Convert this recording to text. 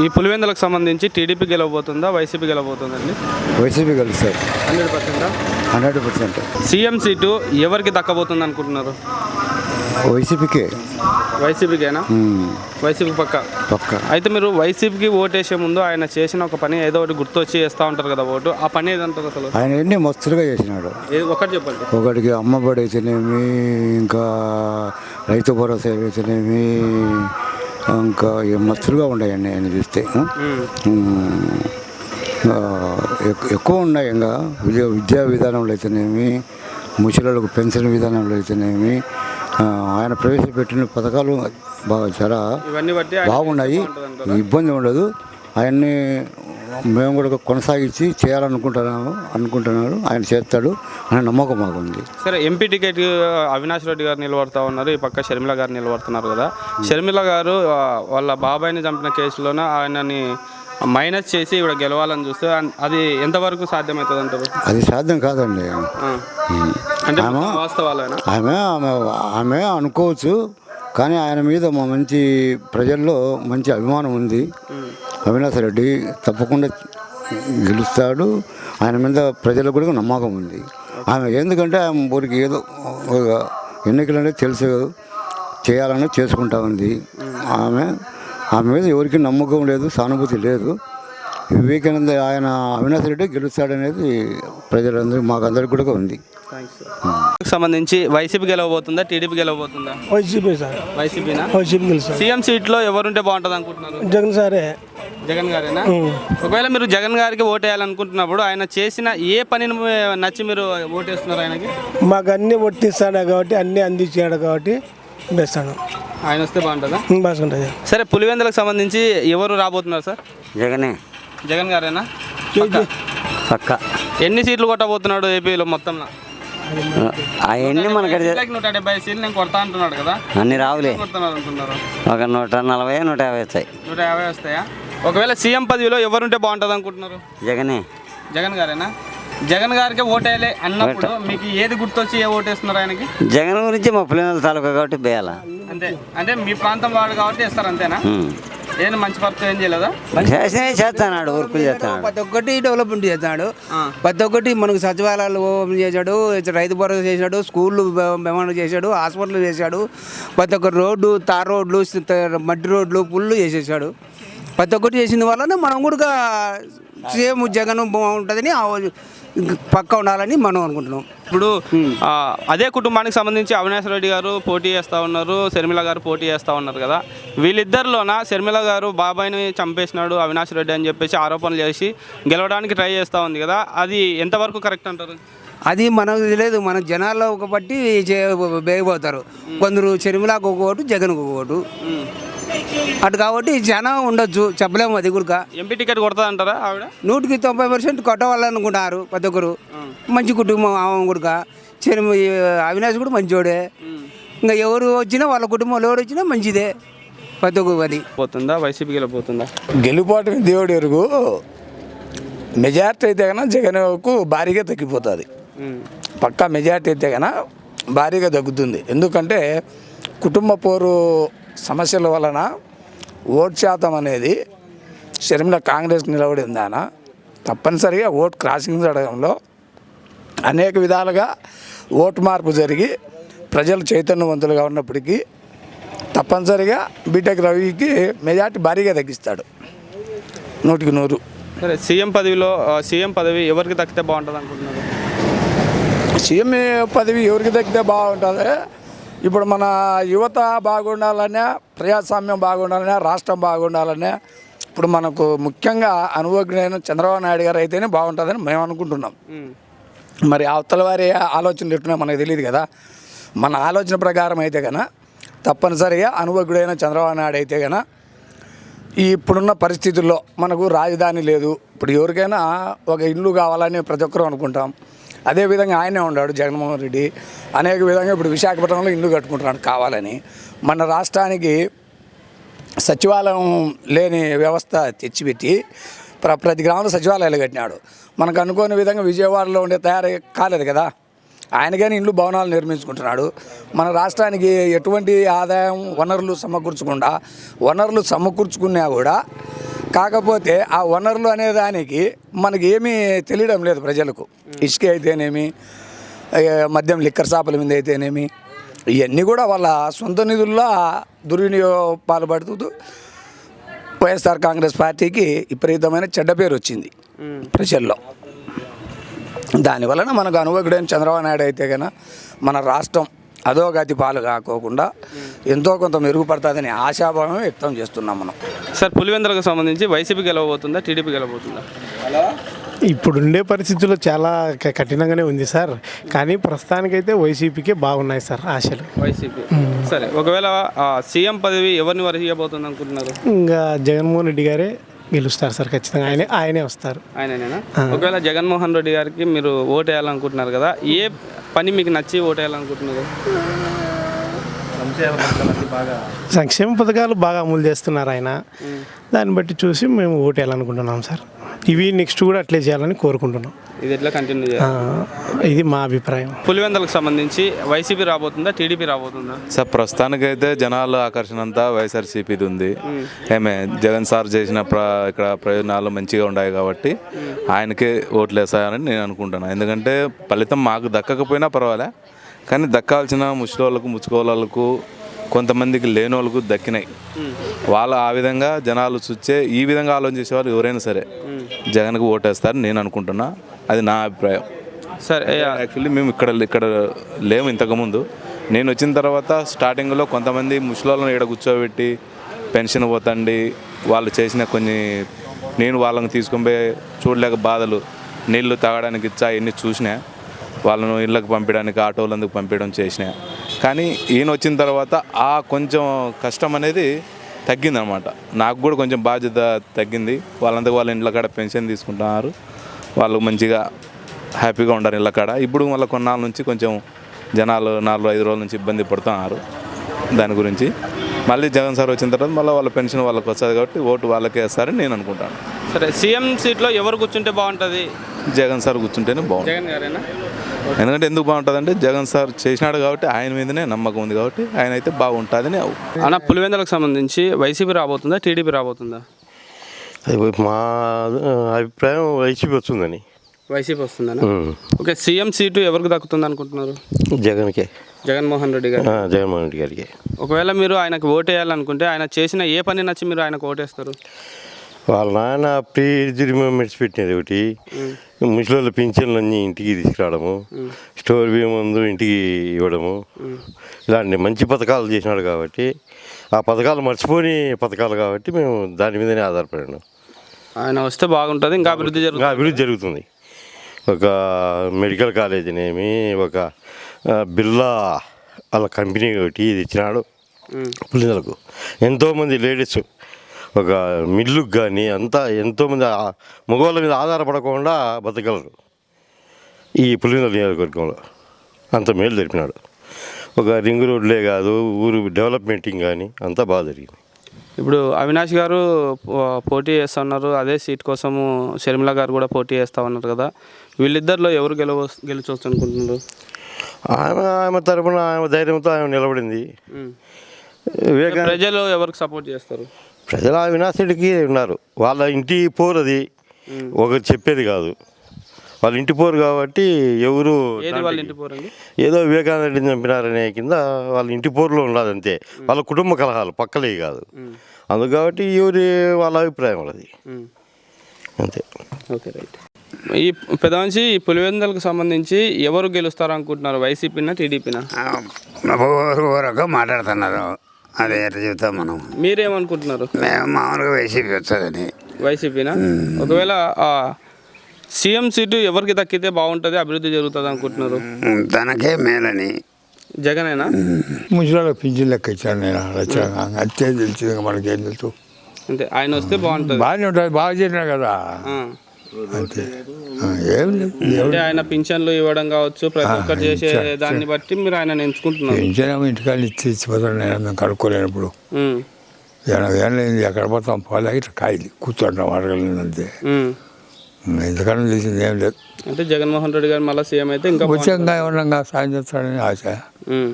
ఈ పులివెందులకు సంబంధించి టీడీపీ గెలవబోతుందా వైసీపీ గెలవబోతుందండి? వైసీపీ గెలుస్తారు hundred percent? Hundred percent. CM seat ఎవరికి దక్కబోతుంది అనుకుంటున్నారు వైసీపీకే. వైసీపీకేనా? వైసీపీ పక్క? పక్క. అయితే మీరు వైసీపీకి ఓటేసే ముందు ఆయన చేసిన ఒక పని ఏదో ఒకటి గుర్తొచ్చి వేస్తూ ఉంటారు కదా ఓటు. ఆ పని ఏదంటారు అసలు? ఆయన ఎన్ని మస్తులుగా చేసినాడు. ఒకటి చెప్పండి. ఒకటికి అమ్మబడి అయితేనేమి ఇంకా రైతు భరోసా అయితేనేమి ఇంకా ఏ మస్తులుగా ఉన్నాయండి ఆయన చూస్తే. ఎక్కువ ఉన్నాయి ఇంకా. విద్యా విద్యా విధానంలో అయితేనేమి ముసలిలకు పెన్షన్ విధానంలో అయితేనేమి ఆయన ప్రవేశపెట్టిన పథకాలు బాగా చాలా బాగున్నాయి. ఇబ్బంది ఉండదు. ఆయన్ని మేము కూడా కొనసాగించి చేయాలనుకుంటున్నాము అనుకుంటున్నాడు ఆయన చేస్తాడు అనే నమ్మకం మాకుంది. సరే ఎంపీ టికెట్ అవినాష్ రెడ్డి గారు నిలబడతా ఉన్నారు. ఈ పక్క షర్మిల గారు నిలబడుతున్నారు కదా. షర్మిల గారు వాళ్ళ బాబాయ్ని చంపిన కేసులోన ఆయనని మైనస్ చేసి ఇక్కడ గెలవాలని చూస్తే అది ఎంతవరకు సాధ్యమవుతుంది అంటారు అది సాధ్యం కాదండి. అంటే వాస్తవాలేనా? ఆమె ఆమె ఆమె అనుకోవచ్చు కానీ ఆయన మీద మా మంచి ప్రజల్లో మంచి అభిమానం ఉంది. అవినాష్ రెడ్డి తప్పకుండా గెలుస్తాడు. ఆయన మీద ప్రజలకు కూడా నమ్మకం ఉంది. ఆమె ఎందుకంటే ఆమె ఊరికి ఏదో ఒక ఎన్నికలు అనేది తెలుసు చేయాలని చేసుకుంటా ఉంది. ఆమె ఆమె మీద ఎవరికి నమ్మకం లేదు సానుభూతి లేదు. వివేకానంద ఆయన అవినాష్ రెడ్డి గెలుస్తాడనేది ప్రజలందరూ మాకందరికి కూడా ఉంది. సంబంధించి వైసీపీ గెలవబోతుందా TDP గెలవబోతుందా? YCP sir. వైసీపీనా? YCP CM సీట్లో ఎవరుంటే బాగుంటుంది అనుకుంటున్నారు జగన్ సారే. జగన్ గారేనా? ఒకవేళ మీరు జగన్ గారికి ఓటేయాలనుకుంటున్నప్పుడు ఆయన చేసిన ఏ పనిని నచ్చి మీరు ఓటేస్తున్నారు ఆయనకి? మాకు అన్ని వర్తిస్తాడు కాబట్టి అన్ని అందించాడు కాబట్టి వేస్తాడు ఆయన వస్తే బాగుంటుందా? బాగుంటుంది. సరే పులివెందులకు సంబంధించి ఎవరు రాబోతున్నారు సార్? జగనే. జగన్ గారేనా? పక్క? ఎన్ని సీట్లు కొట్టబోతున్నాడు ఏపీలో మొత్తంలో? అవన్నీ మనకి నూట డెబ్బై సీట్లు నేను కొడతా అంటున్నాడు కదా. అన్ని రావులే. ఒక నూట నలభై నూట యాభై వస్తాయి. నూట యాభై వస్తాయా? ఒకవేళ సీఎం పదవిలో ఎవరుంటే బాగుంటుంది అనుకుంటున్నారు? జగనే. జగన్ గారేనా? జగన్ గారికి ఓటేయాలి అన్నప్పుడు మీకు ఏది గుర్తొచ్చి ఏ ఓటేస్తున్నారు ఆయనకి? జగన్ గురించి మా పిల్లల తాలూకా కాబట్టి బేయాల. అంతే. అంటే మీ ప్రాంతం వాడు కాబట్టి ఇస్తారు అంతేనా? ఏం మంచి వర్క్ ఏం చేయలేదా? చేసినే చేస్తాడు ఊరుకులు చేస్తాడు. ప్రతి ఒక్కటి డెవలప్మెంట్ చేస్తాడు. ప్రతి ఒక్కటి మనకు సచివాలయాలు ఓపెన్ చేశాడు రైతు భరోసా చేశాడు స్కూళ్ళు బెమాండ్ చేశాడు హాస్పిటల్ చేశాడు ప్రతి ఒక్క రోడ్డు తార్ రోడ్లు మట్టి రోడ్లు పుల్లు చేసేసాడు. ప్రతి ఒక్కటి చేసిన వలన మనం కూడా సేమ్ జగన్ బాగుంటుందని ఆ పక్క ఉండాలని మనం అనుకుంటున్నాం. ఇప్పుడు అదే కుటుంబానికి సంబంధించి అవినాష్ రెడ్డి గారు పోటీ చేస్తూ ఉన్నారు శర్మిల గారు పోటీ చేస్తూ ఉన్నారు కదా. వీళ్ళిద్దరిలోన శర్మిల గారు బాబాయ్ని చంపేసినాడు అవినాష్ రెడ్డి అని చెప్పేసి ఆరోపణలు చేసి గెలవడానికి ట్రై చేస్తూ ఉంది కదా. అది ఎంతవరకు కరెక్ట్ అంటారు? అది మనకు తెలియదు మన జనాల్లో ఒక బట్టి బేగిపోతారు కొందరు షర్మిలాకు ఒక ఓటు జగన్కు ఒక ఓటు. అటు కాబట్టి చాలా ఉండొచ్చు చెప్పలేము అది కూడా ఎంపీ టికెట్ కొడతా అంటారా ఆవిడ? నూటికి తొంభై పర్సెంట్ కొట్టవాలనుకుంటున్నారు ప్రతి ఒక్కరు. మంచి కుటుంబం ఆమె కూడా చిన్న అవినాష్ కూడా మంచోడే. ఇంకా ఎవరు వచ్చినా వాళ్ళ కుటుంబంలో ఎవరు వచ్చినా మంచిదే. ప్రతి ఒక్క అది. పోతుందా? వైసీపీ గెలిపోతుందా గెలుపాటు దేవుడు ఎరుగు. మెజార్టీ అయితే కన్నా జగన్కు భారీగా తగ్గిపోతుంది. పక్కా మెజార్టీ అయితే కన్నా భారీగా తగ్గుతుంది. ఎందుకంటే కుటుంబ పోరు సమస్యల వలన ఓట్ శాతం అనేది షర్మిల కాంగ్రెస్కి నిలబడిందాన తప్పనిసరిగా ఓట్ క్రాసింగ్ జరగడంలో అనేక విధాలుగా ఓటు మార్పు జరిగి ప్రజలు చైతన్యవంతులుగా ఉన్నప్పటికీ తప్పనిసరిగా బీటెక్ రవికి మెజార్టీ భారీగా తగ్గిస్తాడు. నూటికి నూరు. సరే సీఎం పదవిలో సీఎం పదవి ఎవరికి దక్కితే బాగుంటుంది అనుకుంటున్నారు సీఎం పదవి ఎవరికి దక్కితే బాగుంటుంది? ఇప్పుడు మన యువత బాగుండాలనే ప్రజాస్వామ్యం బాగుండాలనే రాష్ట్రం బాగుండాలనే ఇప్పుడు మనకు ముఖ్యంగా అనుభవజ్ఞైన చంద్రబాబు నాయుడు గారు అయితేనే బాగుంటుందని మేము అనుకుంటున్నాం. మరి అవతల వారి ఆలోచనలు ఎట్టున్నా మనకు తెలియదు కదా. మన ఆలోచన ప్రకారం అయితే కనుక తప్పనిసరిగా అనుభవజ్ఞుడైన చంద్రబాబు నాయుడు అయితే కనుక ఈ ఇప్పుడున్న పరిస్థితుల్లో మనకు రాజధాని లేదు. ఇప్పుడు ఎవరికైనా ఒక ఇల్లు కావాలని ప్రతి ఒక్కరూ అనుకుంటాం. అదేవిధంగా ఆయనే ఉన్నాడు జగన్మోహన్ రెడ్డి. అనేక విధంగా ఇప్పుడు విశాఖపట్నంలో ఇల్లు కట్టుకుంటున్నాడు కావాలని. మన రాష్ట్రానికి సచివాలయం లేని వ్యవస్థ తెచ్చిపెట్టి ప్ర ప్రతి గ్రామంలో సచివాలయాలు కట్టినాడు. మనకు అనుకోని విధంగా విజయవాడలో ఉండే తయారు కాలేదు కదా. ఆయనగానే ఇండ్లు భవనాలు నిర్మించుకుంటున్నాడు. మన రాష్ట్రానికి ఎటువంటి ఆదాయం వనరులు సమకూర్చకుండా వనరులు సమకూర్చుకున్నా కూడా కాకపోతే ఆ వనరులు అనే దానికి మనకి ఏమీ తెలియడం లేదు ప్రజలకు. ఇసుక అయితేనేమి మద్యం లిక్కర్ షాపుల మీద అయితేనేమి ఇవన్నీ కూడా వాళ్ళ సొంత నిధుల్లో దుర్వినియోగ పాల్పడుతూ వైఎస్ఆర్ కాంగ్రెస్ పార్టీకి విపరీతమైన చెడ్డ పేరు వచ్చింది ప్రజల్లో. దానివలన మనకు అనుభవకుడైన చంద్రబాబు నాయుడు అయితే కనుక మన రాష్ట్రం అధోగతి పాలు కాకోకుండా ఎంతో కొంత మెరుగుపడుతుందని ఆశాభావం వ్యక్తం చేస్తున్నాం మనం. సార్ పులివెందులకు సంబంధించి వైసీపీ గెలవబోతుందా టీడీపీ గెలవబోతుందా? ఇప్పుడుండే పరిస్థితుల్లో చాలా క- కఠినంగానే ఉంది సార్. కానీ ప్రస్తుతానికైతే వైసీపీకే బాగున్నాయి సార్ ఆశలు. వైసీపీ. సరే ఒకవేళ సీఎం పదవి ఎవరిని వరహియబోతుంది అనుకుంటున్నారు ఇంకా జగన్మోహన్ రెడ్డి గారే గెలుస్తారు సార్ ఖచ్చితంగా. ఆయనే ఆయనే వస్తారు. ఆయననేనా? ఒకవేళ జగన్మోహన్ రెడ్డి గారికి మీరు ఓటు వేయాలనుకుంటున్నారు కదా ఏ పని మీకు నచ్చి ఓటు వేయాలనుకుంటున్నారు సంక్షేమ పథకాలు బాగా అమలు చేస్తున్నారు ఆయన. దాన్ని బట్టి చూసి మేము ఓటు వేయాలనుకుంటున్నాం సార్. ఇవి నెక్స్ట్ కూడా అట్లే చేయాలని కోరుకుంటున్నాం. ఇది ఎట్లా కంటిన్యూ చేయాలి? ఇది మా అభిప్రాయం. పులివెందులకు సంబంధించి వైసీపీ రాబోతుందా టీడీపీ రాబోతుందా? సార్ ప్రస్తుతానికైతే జనాల ఆకర్షణ అంతా వైఎస్ఆర్సీపీది ఉంది. ఏమే జగన్ సార్ చేసిన ప్ర ఇక్కడ ప్రయోజనాలు మంచిగా ఉన్నాయి కాబట్టి ఆయనకే ఓట్లు వేసాయని నేను అనుకుంటున్నాను ఎందుకంటే ఫలితం మాకు దక్కకపోయినా పర్వాలే కానీ దక్కాల్సిన ముసలోళ్ళకు ముచ్చుకోవాళ్ళకు కొంతమందికి లేని వాళ్ళకు దక్కినాయి వాళ్ళు ఆ విధంగా జనాలు చూచే ఈ విధంగా ఆలోచన చేసేవాళ్ళు ఎవరైనా సరే. జగన్కి ఓటేస్తారని నేను అనుకుంటున్నా. అది నా అభిప్రాయం. సరే యాక్చువల్లీ మేము ఇక్కడ ఇక్కడ లేము ఇంతకుముందు. నేను వచ్చిన తర్వాత స్టార్టింగ్లో కొంతమంది ముసలోళ్ళని ఇక్కడ కూర్చోబెట్టి పెన్షన్ పోతండి వాళ్ళు చేసిన కొన్ని నేను వాళ్ళని తీసుకొని పోయి చూడలేక బాధలు నీళ్ళు తాగడానికి ఇచ్చా ఇవన్నీ చూసినా వాళ్ళను ఇళ్ళకి పంపించడానికి ఆటోలందుకు పంపించడం చేసిన. కానీ ఈయన వచ్చిన తర్వాత ఆ కొంచెం కష్టం అనేది తగ్గిందనమాట. నాకు కూడా కొంచెం బాధ్యత తగ్గింది. వాళ్ళంతా వాళ్ళ ఇంట్లో కాడ పెన్షన్ తీసుకుంటున్నారు. వాళ్ళు మంచిగా హ్యాపీగా ఉండరు ఇళ్ళ కాడ. ఇప్పుడు మళ్ళీ కొన్నాళ్ళ నుంచి కొంచెం జనాలు నాలుగు ఐదు రోజుల నుంచి ఇబ్బంది పడుతున్నారు దాని గురించి. మళ్ళీ జగన్ సార్ వచ్చిన తర్వాత మళ్ళీ వాళ్ళ పెన్షన్ వాళ్ళకి వస్తుంది కాబట్టి ఓటు వాళ్ళకే వేస్తారని నేను అనుకుంటాను. సరే సీఎం సీట్లో ఎవరు కూర్చుంటే బాగుంటుంది? జగన్ సార్ కూర్చుంటేనే బాగుంటుంది. జగన్ గారేనా? ఎందుకంటే ఎందుకు బాగుంటుందంటే జగన్ సార్ చేసినాడు కాబట్టి ఆయన మీదనే నమ్మకం ఉంది కాబట్టి ఆయన అయితే బాగుంటుందని అన్న పులివెందులకు సంబంధించి వైసీపీ రాబోతుందా టీడీపీ రాబోతుందా? అది మా అభిప్రాయం వైసీపీ వస్తుందని. వైసీపీ వస్తుందనా? ఓకే సీఎం సీటు ఎవరికి దక్కుతుంది అనుకుంటున్నారు జగన్కే. జగన్మోహన్ రెడ్డి గారు ఆ, జగన్మోహన్ రెడ్డి గారికి. ఒకవేళ మీరు ఆయనకు ఓటేయాలనుకుంటే ఆయన చేసిన ఏ పని నచ్చి మీరు ఆయనకు ఓటేస్తారు? వాళ్ళ నాన్న ప్రీ రిమెంబర్స్ పెట్టినది ఒకటి. ముసలి పింఛన్లు అన్నీ ఇంటికి తీసుకురావడము. స్టోర్ బియ్యం ముందు ఇంటికి ఇవ్వడము. ఇలాంటి మంచి పథకాలు చేసినాడు కాబట్టి ఆ పథకాలు మర్చిపోని పథకాలు కాబట్టి మేము దాని మీదనే ఆధారపడినాం. ఆయన వస్తే బాగుంటుంది ఇంకా అభివృద్ధి జరుగుతుంది. అభివృద్ధి జరుగుతుంది. ఒక మెడికల్ కాలేజీనేమి ఒక బిర్లా వాళ్ళ కంపెనీ ఒకటి ఇది ఇచ్చినాడు పులిందలకు. ఎంతోమంది లేడీస్ ఒక మిల్లుకు కానీ అంతా ఎంతోమంది మగవాళ్ళ మీద ఆధారపడకుండా బతకగలరు. ఈ పులిందల నియోజకవర్గంలో అంత మేలు జరిపినాడు. ఒక రింగ్ రోడ్లే కాదు ఊరు డెవలప్మెంటింగ్ కానీ అంతా బాగా జరిగింది. ఇప్పుడు అవినాష్ గారు పోటీ చేస్తా ఉన్నారు అదే సీట్ కోసము షర్మిల గారు కూడా పోటీ చేస్తా ఉన్నారు కదా. వీళ్ళిద్దరిలో ఎవరు గెలవ గెలిచొచ్చు అనుకుంటున్నారు? ఆమె ఆమె తరపున ఆమె ధైర్యంతో ఆమె నిలబడింది. ప్రజలు ఎవరికి సపోర్ట్ చేస్తారు? ప్రజలు ఆ వినాశుడికి ఉన్నారు. వాళ్ళ ఇంటి పోరు అది. ఒకరు చెప్పేది కాదు. వాళ్ళ ఇంటి పోరు కాబట్టి ఎవరు ఏది వాళ్ళ ఇంటి పోరండి? ఏదో వివేకానంద రెడ్డిని చంపినారనే కింద వాళ్ళ ఇంటి పోరులో ఉన్నది అంతే వాళ్ళ కుటుంబ కలహాలు పక్కలే కాదు. అందుకు కాబట్టి ఎవరి వాళ్ళ అభిప్రాయం వాళ్ళది. అంతే. Okay right. ఈ పెద్ద మనిషి ఈ పులివెందులకు సంబంధించి ఎవరు గెలుస్తారు అనుకుంటున్నారు వైసీపీనా టీడీపీనా? మాట్లాడుతున్నారు. అదే ఎట్లా చెబుతాం మనం? మీరేమనుకుంటున్నారు? మేము మామూలుగా వైసీపీ వస్తుందని. వైసీపీనా? ఒకవేళ ఆ, సీఎం సీటు ఎవరికి దక్కితే బాగుంటుంది అభివృద్ధి జరుగుతుంది అనుకుంటున్నారు? తనకే మేలని. జగనేనా? ముసలాళ్ళకి పింఛన్ లెక్క ఇచ్చాను నేను వచ్చాను అంతే తెలిసింది మనకేం తెలుసు. అంతే ఆయన వస్తే బాగుంటుంది. బాగానే ఉంటుంది బాగా చేసినా కదా. ఏం లేదు. అంటే ఆయన పింఛన్లు ఇవ్వడం కావచ్చు ప్రతి ఒక్కరు చేసే దాన్ని బట్టి మీరు ఆయన ఎంచుకుంటున్నారు. పింఛన్ ఇంటికాడ ఇచ్చి ఇచ్చిపోతాను నేను మేము కడుక్కోలేనప్పుడు ఉమ్, ఎనభై ఏళ్ళు అయింది ఎక్కడ పోతాం పోలే ఇట్లా కాయలు కూర్చుంటాం అడగలేదు అంతే. ఉమ్. ఇంతకన్నా తెలిసింది ఏం లేదు. అంటే జగన్మోహన్ రెడ్డి గారు మళ్ళీ సీఎం అయితే ఇంకా వచ్చాక ఏమన్నా సాయం చేస్తాడని ఆశ. బాగుంటుంది. ఉమ్.